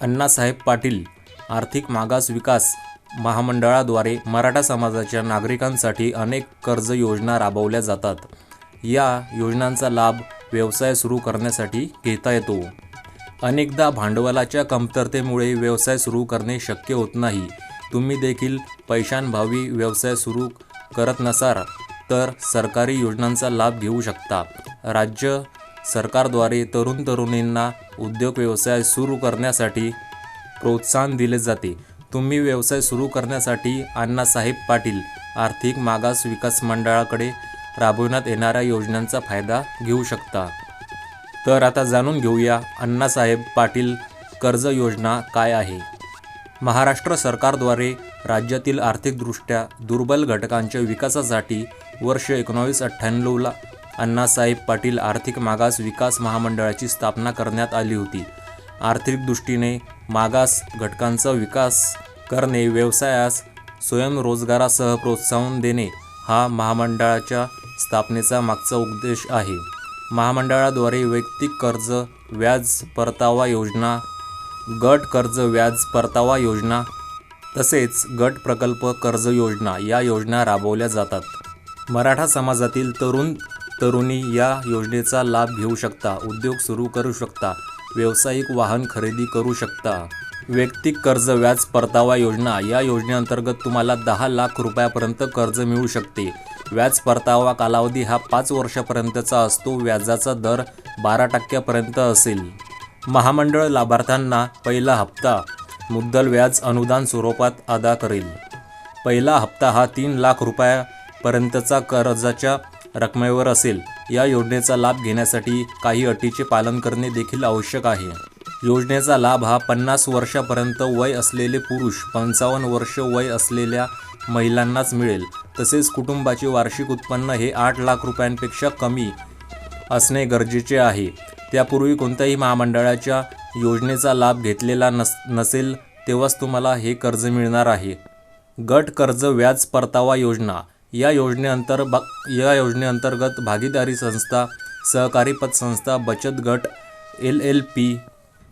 अण्णासाहेब पाटील आर्थिक मागास विकास महामंडळाद्वारे मराठा समाजाच्या नागरिकांसाठी अनेक कर्ज योजना राबवल्या जातात. या योजनांचा लाभ व्यवसाय सुरू करण्यासाठी घेता येतो. अनेकदा भांडवलाच्या कमतरतेमुळे व्यवसाय सुरू करणे शक्य होत नाही. तुम्ही देखील पैशांभावी व्यवसाय सुरू करत नसाल तर सरकारी योजनांचा लाभ घेऊ शकता. राज्य सरकारद्वारे तरुण तरुणींना उद्योग व्यवसाय सुरू करण्यासाठी प्रोत्साहन दिले जाते. तुम्ही व्यवसाय सुरू करण्यासाठी अण्णासाहेब पाटील आर्थिक मागास विकास मंडळाकडे राबविण्यात येणाऱ्या योजनांचा फायदा घेऊ शकता. तर आता जाणून घेऊया अण्णासाहेब पाटील कर्ज योजना काय आहे. महाराष्ट्र सरकारद्वारे राज्यातील आर्थिकदृष्ट्या दुर्बल घटकांच्या विकासासाठी वर्ष एकोणावीस अठ्ठ्याण्णवला अण्णासाहेब पाटील आर्थिक मागास विकास महामंडळाची स्थापना करण्यात आली होती. आर्थिक दृष्टीने मागास घटकांचा विकास करणे व्यवसायास स्वयंरोजगारासह प्रोत्साहन देणे हा महामंडळाच्या स्थापनेचा मागचा उद्देश आहे. महामंडळाद्वारे वैयक्तिक कर्ज व्याज परतावा योजना गट कर्ज व्याज परतावा योजना तसेच गट प्रकल्प कर्ज योजना या योजना राबवल्या जातात. मराठा समाजातील तरुण तरुणी या योजनेचा लाभ घेऊ शकता उद्योग सुरू करू शकता व्यावसायिक वाहन खरेदी करू शकता. वैयक्तिक कर्ज व्याज परतावा योजना या योजनेअंतर्गत तुम्हाला दहा लाख रुपयापर्यंत कर्ज मिळू शकते. व्याज परतावा कालावधी हा पाच वर्षापर्यंतचा असतो व्याजाचा दर बारा टक्क्यापर्यंत असेल. महामंडळ लाभार्थ्यांना पहिला हप्ता मुद्दल व्याज अनुदान स्वरूपात अदा करेल. पहिला हप्ता हा तीन लाख रुपयापर्यंतचा कर्जाच्या रकमेवर असेल. या योजनेचा लाभ घेण्यासाठी काही अटीचे पालन करणे देखील आवश्यक आहे. योजनेचा लाभ हा पन्नास वर्षापर्यंत वय असलेले पुरुष पंचावन्न वर्ष वय असलेल्या महिलांनाच मिळेल. तसेच कुटुंबाचे वार्षिक उत्पन्न हे आठ लाख रुपयांपेक्षा कमी असणे गरजेचे आहे. त्यापूर्वी कोणत्याही महामंडळाच्या योजनेचा लाभ घेतलेला नस नसेल तेव्हाच तुम्हाला हे कर्ज मिळणार आहे. गट कर्ज व्याज परतावा योजना. या योजनेअंतर बा या योजनेअंतर्गत भागीदारी संस्था सहकारी पतसंस्था बचत गट एल एल पी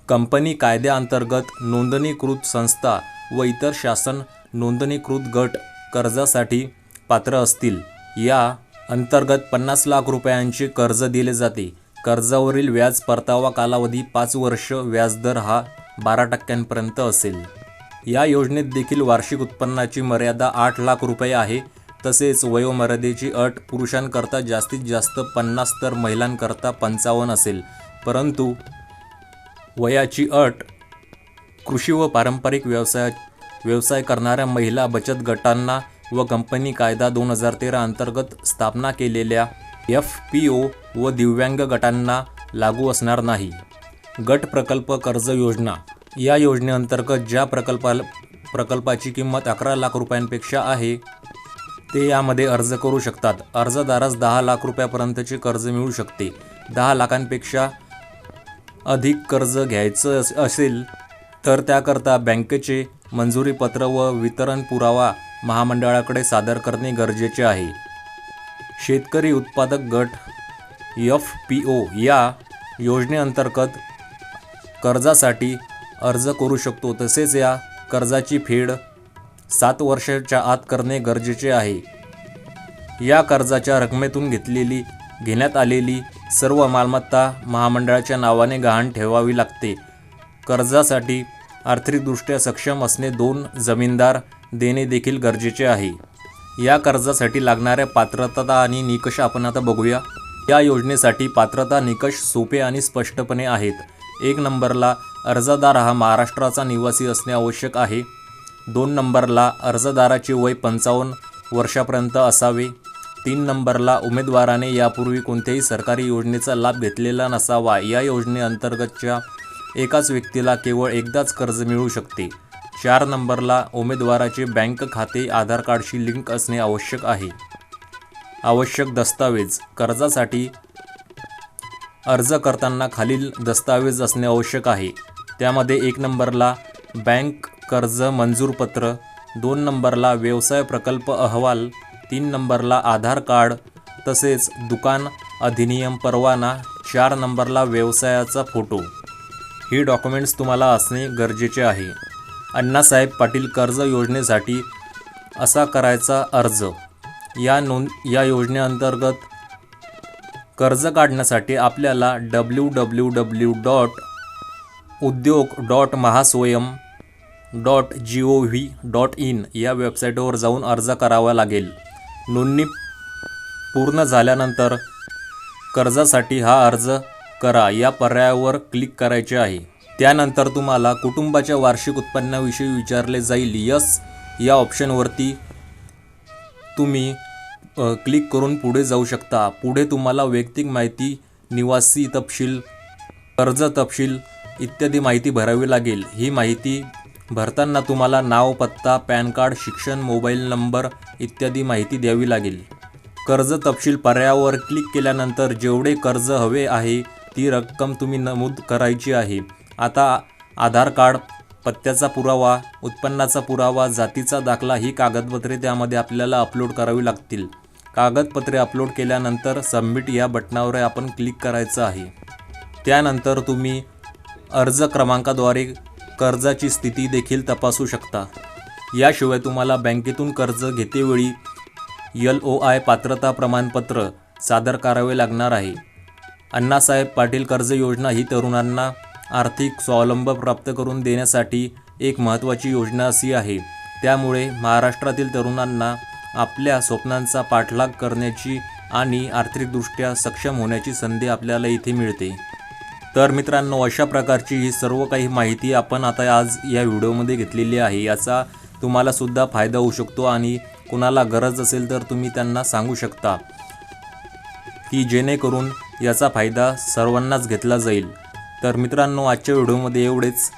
कंपनी कायद्याअंतर्गत नोंदणीकृत संस्था व इतर शासन नोंदणीकृत गट कर्जासाठी पात्र असतील. या अंतर्गत पन्नास लाख रुपयांचे कर्ज दिले जाते. कर्जावरील व्याज परतावा कालावधी पाच वर्ष व्याजदर हा बारा टक्क्यांपर्यंत असेल. या योजनेत देखील वार्षिक उत्पन्नाची मर्यादा आठ लाख रुपये आहे. तसेच वयोमर्यादेची अट पुरुषांकरता जास्तीत जास्त पन्नास तर महिलांकरता पंचावन्न असेल. परंतु वयाची अट कृषी व पारंपरिक व्यवसाय व्यवसाय करणाऱ्या महिला बचत गटांना व कंपनी कायदा दोन हजार तेरा अंतर्गत स्थापना केलेल्या एफ पी ओ व दिव्यांग गटांना लागू असणार नाही. गट प्रकल्प कर्ज योजना. या योजनेअंतर्गत ज्या प्रकल्पाला प्रकल्पाची किंमत अकरा लाख रुपयांपेक्षा आहे ते यामध्ये अर्ज करू शकतात. अर्जदारास दहा लाख रुपयापर्यंतचे कर्ज मिळू शकते. दहा लाखांपेक्षा अधिक कर्ज घ्यायचं असेल तर त्याकरता बँकेचे मंजुरीपत्र व वितरण पुरावा महामंडळाकडे सादर करणे गरजेचे आहे. शेतकरी उत्पादक गट एफ पी ओ या योजनेअंतर्गत कर्जासाठी अर्ज करू शकतो. तसेच या कर्जाची फेड सात वर्षाच्या आत करणे गरजेचे आहे. या कर्जाच्या रकमेतून घेतलेली घेण्यात आलेली सर्व मालमत्ता महामंडळाच्या नावाने गहाण ठेवावी लागते. कर्जासाठी आर्थिकदृष्ट्या सक्षम असणे दोन जमीनदार देणे देखील गरजेचे आहे. या कर्जासाठी लागणाऱ्या पात्रता आणि निकष आपण आता बघूया. या योजनेसाठी पात्रता निकष सोपे आणि स्पष्टपणे आहेत. एक नंबरला अर्जदार हा महाराष्ट्राचा निवासी असणे आवश्यक आहे. दोन नंबरला अर्जदाराचे वय पंचावन्न वर्षापर्यंत असावे. तीन नंबरला उमेदवाराने यापूर्वी कोणत्याही सरकारी योजनेचा लाभ घेतलेला नसावा. या योजनेअंतर्गतच्या एकाच व्यक्तीला केवळ एकदाच कर्ज मिळू शकते. चार नंबरला उमेदवाराचे बँक खाते आधार कार्डशी लिंक असणे आवश्यक आहे. आवश्यक दस्तावेज. कर्जासाठी अर्ज करताना खालील दस्तावेज असणे आवश्यक आहे. त्यामध्ये एक नंबरला बँक कर्ज मंजूरपत्र दोन नंबरला व्यवसाय प्रकल्प अहवाल तीन नंबरला आधार कार्ड तसेच दुकान अधिनियम परवाना चार नंबरला व्यवसायाचा फोटो. ही डॉक्युमेंट्स तुम्हाला असणे गरजेचे आहे. अण्णासाहेब पाटील कर्ज योजनेसाठी असा करायचा अर्ज. या नोंद या योजनेअंतर्गत कर्ज काढण्यासाठी आपल्याला W W W dot Udyog dot Mahaswayam dot G O V dot in या वेबसाईटवर जाऊन अर्ज करावा लागेल. नोंदणी पूर्ण झाल्यानंतर कर्जासाठी हा अर्ज करा या पर्यायावर क्लिक करायचे आहे. त्यानंतर तुम्हाला कुटुंबाच्या वार्षिक उत्पन्नाविषयी विचारले जाईल. यस या ऑप्शनवरती तुम्ही क्लिक करून पुढे जाऊ शकता. पुढे तुम्हाला वैयक्तिक माहिती निवासी तपशील कर्ज तपशील इत्यादी माहिती भरावी लागेल. ही माहिती भरताना तुम्हाला नाव पत्ता पॅन कार्ड शिक्षण मोबाईल नंबर इत्यादी माहिती द्यावी लागेल. कर्ज तपशील पर्यायावर क्लिक केल्यानंतर जेवढे कर्ज हवे आहे ती रक्कम तुम्ही नमूद करायची आहे. आता आधार कार्ड पत्त्याचा पुरावा उत्पन्नाचा पुरावा जातीचा दाखला ही कागदपत्रे त्यामध्ये आपल्याला अपलोड करावी लागतील. कागदपत्रे अपलोड केल्यानंतर सबमिट या बटनावर आपण क्लिक करायचं आहे. त्यानंतर तुम्ही अर्ज क्रमांकाद्वारे कर्जाची स्थिती देखील तपासू शकता. याशिवाय तुम्हाला बँकेतून कर्ज घेतेवेळी यल ओ आय पात्रता प्रमाणपत्र सादर करावे लागणार आहे. अण्णासाहेब पाटील कर्ज योजना ही तरुणांना आर्थिक स्वावलंब प्राप्त करून देण्यासाठी एक महत्त्वाची योजना अशी आहे. त्यामुळे महाराष्ट्रातील तरुणांना आपल्या स्वप्नांचा पाठलाग करण्याची आणि आर्थिकदृष्ट्या सक्षम होण्याची संधी आपल्याला इथे मिळते. तर मित्रांनो अशा प्रकारची ही सर्व काही माहिती आपण आता आज या व्हिडिओमध्ये घेतलेली आहे. याचा तुम्हाला सुद्धा फायदा होऊ शकतो आणि कुणाला गरज असेल तर तुम्ही त्यांना सांगू शकता की जेणेकरून याचा फायदा सर्वांनाच घेतला जाईल. तर मित्रांनो आजच्या व्हिडिओमध्ये एवढेच.